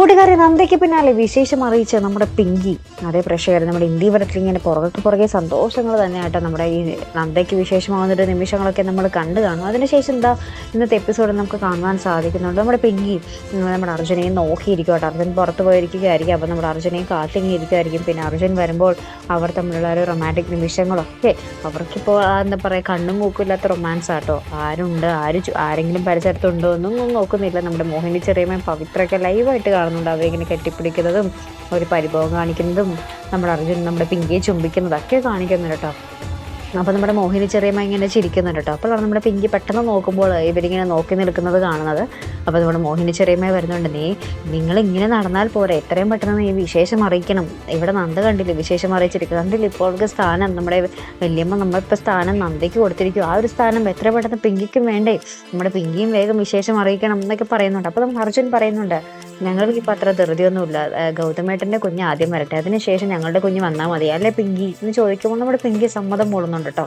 കൂട്ടുകാരെ നന്ദയ്ക്ക് പിന്നാലെ വിശേഷം അറിയിച്ച നമ്മുടെ പിങ്കി. അതേ പ്രേക്ഷകർ നമ്മുടെ ഇന്ത്യ വരത്തിൽ ഇങ്ങനെ പുറകെ പുറകെ സന്തോഷങ്ങൾ തന്നെയായിട്ട് നമ്മുടെ ഈ നന്ദയ്ക്ക് വിശേഷമാകുന്നൊരു നിമിഷങ്ങളൊക്കെ നമ്മൾ കണ്ടു കാണും. അതിനുശേഷം എന്താ ഇന്നത്തെ എപ്പിസോഡ് നമുക്ക് കാണുവാൻ സാധിക്കുന്നുണ്ട്. നമ്മുടെ പിങ്കി നമ്മുടെ അർജുനെയും നോക്കിയിരിക്കും കേട്ടോ അർജുൻ പുറത്ത് പോയിരിക്കുകയായിരിക്കും. അപ്പോൾ നമ്മുടെ അർജുനെയും കാത്തിങ്ങിയിരിക്കുമായിരിക്കും പിന്നെ അർജുൻ വരുമ്പോൾ അവർ തമ്മിലുള്ള ഒരു റൊമാന്റിക് നിമിഷങ്ങളൊക്കെ അവർക്കിപ്പോൾ എന്താ പറയുക കണ്ണും മൂക്കില്ലാത്ത റൊമാൻസ് ആട്ടോ. ആരുണ്ട്? ആര് ആരെങ്കിലും പരിസരത്തുണ്ടോ? ഒന്നും നോക്കുന്നില്ല. നമ്മുടെ മോഹിനി ചെറിയമ്മയും പവിത്രയൊക്കെ ലൈവായിട്ട് കാണുന്നുണ്ട് അവരിങ്ങനെ കെട്ടിപ്പിടിക്കുന്നതും ഒരു പരിഭവം കാണിക്കുന്നതും നമ്മുടെ അർജുൻ നമ്മുടെ പിങ്കിയെ ചുംബിക്കുന്നതൊക്കെ കാണിക്കുന്നുണ്ട് കേട്ടോ. അപ്പോൾ നമ്മുടെ മോഹിനി ചെറിയമ്മ ഇങ്ങനെ ചിരിക്കുന്നുണ്ട് കേട്ടോ. അപ്പോഴാണ് നമ്മുടെ പിങ്കി പെട്ടെന്ന് നോക്കുമ്പോൾ ഇവരിങ്ങനെ നോക്കി നിൽക്കുന്നത് കാണുന്നത്. അപ്പോൾ നമ്മുടെ മോഹിനി ചെറിയമ്മ വരുന്നുണ്ട് നീ നിങ്ങൾ ഇങ്ങനെ നടന്നാൽ പോരെ. എത്രയും പെട്ടെന്ന് നീ വിശേഷം അറിയിക്കണം. ഇവിടെ നന്ദ കണ്ടില്ല? വിശേഷം അറിയിച്ചിരിക്കുക കണ്ടില്ല? ഇപ്പോൾ സ്ഥാനം നമ്മുടെ വലിയമ്മ നമ്മളിപ്പോൾ സ്ഥാനം നന്ദയ്ക്ക് കൊടുത്തിരിക്കും ആ ഒരു സ്ഥാനം എത്ര പെട്ടെന്ന് പിങ്കിക്കും വേണ്ടേ? നമ്മുടെ പിങ്കിയും വേഗം വിശേഷം അറിയിക്കണം എന്നൊക്കെ പറയുന്നുണ്ട്. അപ്പോൾ നമ്മൾ അർജുൻ പറയുന്നുണ്ട് ഞങ്ങൾക്ക് ഇപ്പോൾ അത്ര ധൃതിയൊന്നുമില്ല ഗൗതമേട്ടന്റെ കുഞ്ഞ് ആദ്യം വരട്ടെ. അതിനുശേഷം ഞങ്ങളുടെ കുഞ്ഞ് വന്നാൽ മതി. അല്ലേ പിങ്കി? എന്ന് ചോദിക്കുമ്പോൾ നമ്മുടെ പിങ്കി സമ്മതം മൂളുന്നുണ്ട് കേട്ടോ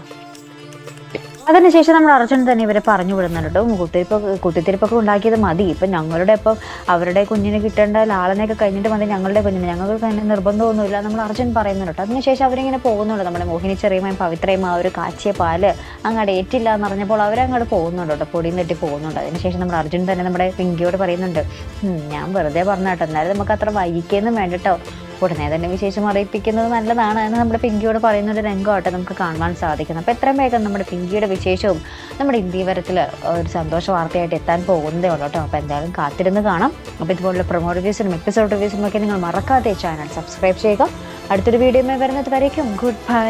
അതിനുശേഷം നമ്മൾ അർജുൻ തന്നെ ഇവരെ പറഞ്ഞു വിടുന്നുണ്ട് കേട്ടോ. കുത്തിരിപ്പൊക്കെ കുത്തിത്തിരിപ്പൊക്കെ ഉണ്ടാക്കിയത് മതി. ഇപ്പം ഞങ്ങളുടെ ഇപ്പം അവരുടെ കുഞ്ഞിന് കിട്ടേണ്ട ലാളനെയൊക്കെ കഴിഞ്ഞിട്ട് മതി ഞങ്ങളുടെ കുഞ്ഞിന്. ഞങ്ങൾക്ക് തന്നെ നിർബന്ധമൊന്നുമില്ല നമ്മൾ അർജുൻ പറയുന്നുണ്ട് അതിനുശേഷം അവരിങ്ങനെ പോകുന്നുണ്ട്. നമ്മുടെ മോഹിനി ചെറിയമ്മയും പവിത്രയും ആ ഒരു കാച്ചിയ പാൽ അങ്ങോട്ട് ഏറ്റില്ല എന്ന് പറഞ്ഞപ്പോൾ അവരങ്ങോട്ട് പോകുന്നുണ്ട് കേട്ടോ. പൊടിയും തട്ടി പോകുന്നുണ്ട്. അതിനുശേഷം നമ്മൾ അർജുൻ തന്നെ നമ്മുടെ പിങ്കിയോട് പറയുന്നുണ്ട് ഞാൻ വെറുതെ പറഞ്ഞ കേട്ടോ എന്നാലും നമുക്ക് അത്ര വൈകിക്കൊന്നും വേണ്ട കേട്ടോ. ഉടനെ തന്നെ വിശേഷം അറിയിപ്പിക്കുന്നത് നല്ലതാണ് എന്ന് നമ്മുടെ പിങ്കിയോട് പറയുന്ന ഒരു രംഗമായിട്ട് നമുക്ക് കാണുവാൻ സാധിക്കുന്നത് അപ്പോൾ എത്രയും വേഗം നമ്മുടെ പിങ്കിയുടെ വിശേഷവും നമ്മുടെ ഇന്ത്യവരത്തിൽ ഒരു സന്തോഷ വാർത്തയായിട്ട് എത്താൻ പോകുന്നതേ ഉള്ളൂ കേട്ടോ. അപ്പോൾ എന്തായാലും കാത്തിരുന്ന് കാണാം. അപ്പോൾ ഇതുപോലുള്ള പ്രൊമോ റിവ്യൂസിനും എപ്പിസോഡ് റിവ്യൂസിനും ഒക്കെ നിങ്ങൾ മറക്കാതെ ചാനൽ സബ്സ്ക്രൈബ് ചെയ്യുക. അടുത്തൊരു വീഡിയോ വരുന്നത് വരയ്ക്കും ഗുഡ് ബൈ